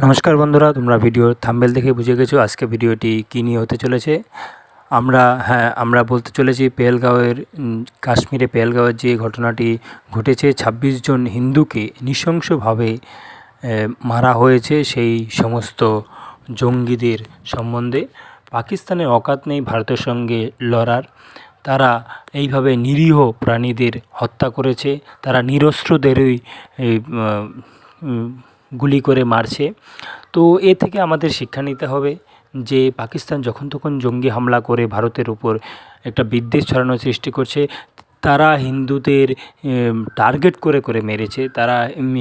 নমস্কার বন্ধুরা, তোমরা ভিডিওর থাম্বেল দেখে বুঝে গেছো আজকে ভিডিওটি কী নিয়ে হতে চলেছে। আমরা হ্যাঁ আমরা বলতে চলেছি পেহেলগাঁওয়ের কাশ্মীরে পেহেলগাঁওয়ের যে ঘটনাটি ঘটেছে, ছাব্বিশ জন হিন্দুকে নৃশংসভাবে মারা হয়েছে সেই সমস্ত জঙ্গিদের সম্বন্ধে। পাকিস্তানের অকাত নেই ভারতের সঙ্গে লড়ার। তারা এইভাবে নিরীহ প্রাণীদের হত্যা করেছে, তারা নিরস্ত্রদেরই গুলি করে মারছে। তো এ থেকে আমাদের শিক্ষা নিতে হবে যে পাকিস্তান যখন তখন জঙ্গি হামলা করে ভারতের উপর একটা বিদ্বেষ ছড়ানোর সৃষ্টি করছে। তারা হিন্দুদের টার্গেট করে করে মেরেছে। তারা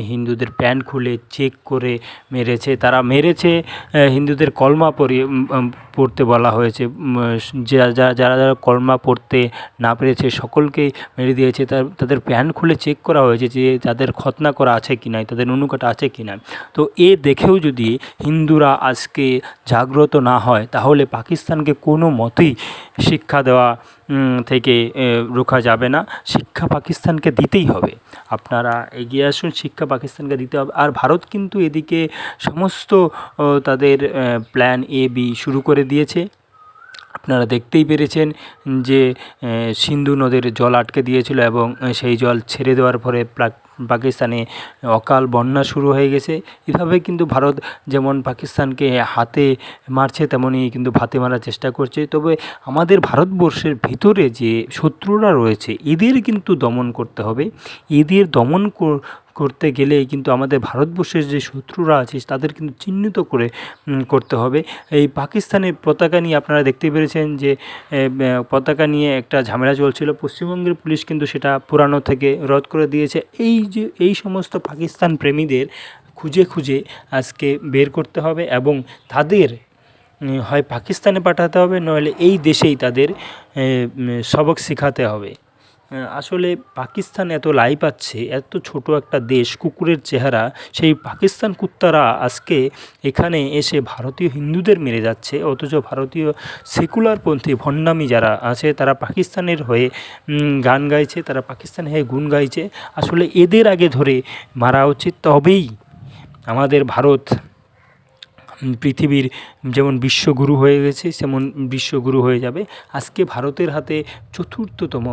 হিন্দুদের প্যান্ট খুলে চেক করে মেরেছে। তারা মেরেছে হিন্দুদের কলমা উম, পড়তে বলা হয়েছে। উম, যা- যা- যারা যারা কলমা পড়তে না পেরেছে সকলকেই মেরে দিয়েছে। তার তাদের প্যান্ট খুলে চেক করা হয়েছে যে তাদের খতনা করা আছে কি নাই তাদের অনুকাটা আছে কি না তো এ দেখেও যদি হিন্দুরা আজকে জাগ্রত না হয় তাহলে পাকিস্তানকে কোনো মতেই শিক্ষা দেওয়া থেকে রোখা যাবে না। শিক্ষা পাকিস্তানকে দিতেই হবে। আপনারা এগিয়ে আসুন, শিক্ষা পাকিস্তানকে দিতে হবে। আর ভারত কিন্তু এদিকে সমস্ত তাদের প্ল্যান এ বি শুরু করে দিয়েছে। আপনারা দেখতেই পেরেছেন যে সিন্ধু নদের জল আটকে দিয়েছিল এবং সেই জল ছেড়ে দেওয়ার পরে প্লা- পাকিস্তানে অকাল বন্যা শুরু হয়ে গেছে। এভাবে কিন্তু ভারত যেমন পাকিস্তানকে হাতে মারছে, তেমনই কিন্তু ভাতে মারার চেষ্টা করছে। তবে আমাদের ভারতবর্ষের ভিতরে যে শত্রুরা রয়েছে, এদের কিন্তু দমন করতে হবে। এদের দমন করতে গেলে কিন্তু আমাদের ভারতবর্ষের যে শত্রুরা আছে, তাদের কিন্তু চিহ্নিত করে করতে হবে। এই পাকিস্তানের পতাকা নিয়ে আপনারা দেখতে পেরেছেন যে পতাকা নিয়ে একটা ঝামেলা চলছিল। পশ্চিমবঙ্গের পুলিশ কিন্তু সেটা পুরানো থেকে রদ করে দিয়েছে। এই যে, এই সমস্ত পাকিস্তান প্রেমীদের খুঁজে খুঁজে আজকে বের করতে হবে এবং তাদের হয় পাকিস্তানে পাঠাতে হবে, নইলে এই দেশেই তাদের সবক শেখাতে হবে। আসলে পাকিস্তান এত লাই পাচ্ছে, এত ছোট একটা দেশ, কুকুরের চেহারা, সেই পাকিস্তান কুত্তারা আজকে এখানে এসে ভারতীয় হিন্দুদের মেরে যাচ্ছে, অথচ ভারতীয় সেকুলারপন্থী ভণ্ডামি যারা আছে, তারা পাকিস্তানের হয়ে গান গাইছে, তারা পাকিস্তানের হয়ে গুণ গাইছে। আসলে এদের আগে ধরে মারা উচিত, তবেই আমাদের ভারত পৃথিবীর যেমন বিশ্বগুরু হয়ে গেছে, সেমন বিশ্বগুরু হয়ে যাবে। আজকে ভারতের হাতে চতুর্থতম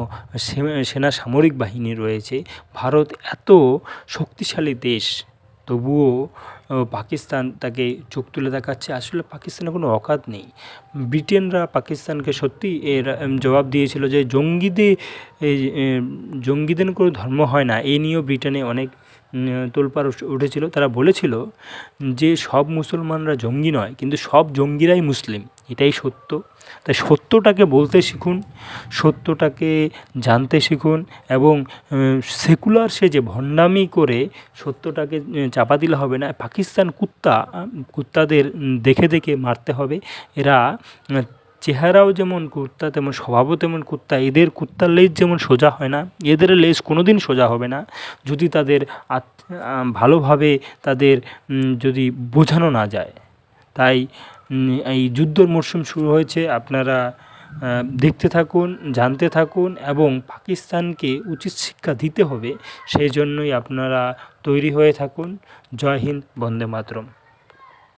সেনা সামরিক বাহিনী রয়েছে। ভারত এত শক্তিশালী দেশ তবুও পাকিস্তান তাকে চোখ তুলে দেখাচ্ছে। আসলে পাকিস্তানের কোনো অকাত নেই। ব্রিটেনরা পাকিস্তানকে সত্যি এর জবাব দিয়েছিল যে জঙ্গিদের জঙ্গিদের কোনো ধর্ম হয় না। এই নিয়েও ব্রিটেনে অনেক তোলপাড় উঠে- উঠেছিল। তারা বলেছিল যে সব মুসলমানরা জঙ্গি নয়, কিন্তু সব জঙ্গিরাই মুসলিম। এটাই সত্য। তাই সত্যটাকে বলতে শিখুন, সত্যটাকে জানতে শিখুন এবং সেকুলার সে যে ভণ্ডামি করে সত্যটাকে চাপা দিলে হবে না। পাকিস্তান কুত্তা, কুত্তাদের দেখে দেখে মারতে হবে। এরা চেহারাও যেমন কুত্তা, তেমন স্বভাবও তেমন কুত্তা। এদের কুত্তার লেজ যেমন সোজা হয় না, এদের লেজ কোনো দিন সোজা হবে না। যদি তাদের ভালোভাবে তাদের যদি বোঝানো না যায়, তাই এই যুদ্ধর মরশুম শুরু হয়েছে। আপনারা দেখতে থাকুন, জানতে থাকুন এবং পাকিস্তানকে উচিত শিক্ষা দিতে হবে। সেই জন্যই আপনারা তৈরি হয়ে থাকুন। জয় হিন্দ, বন্দে মাতরম।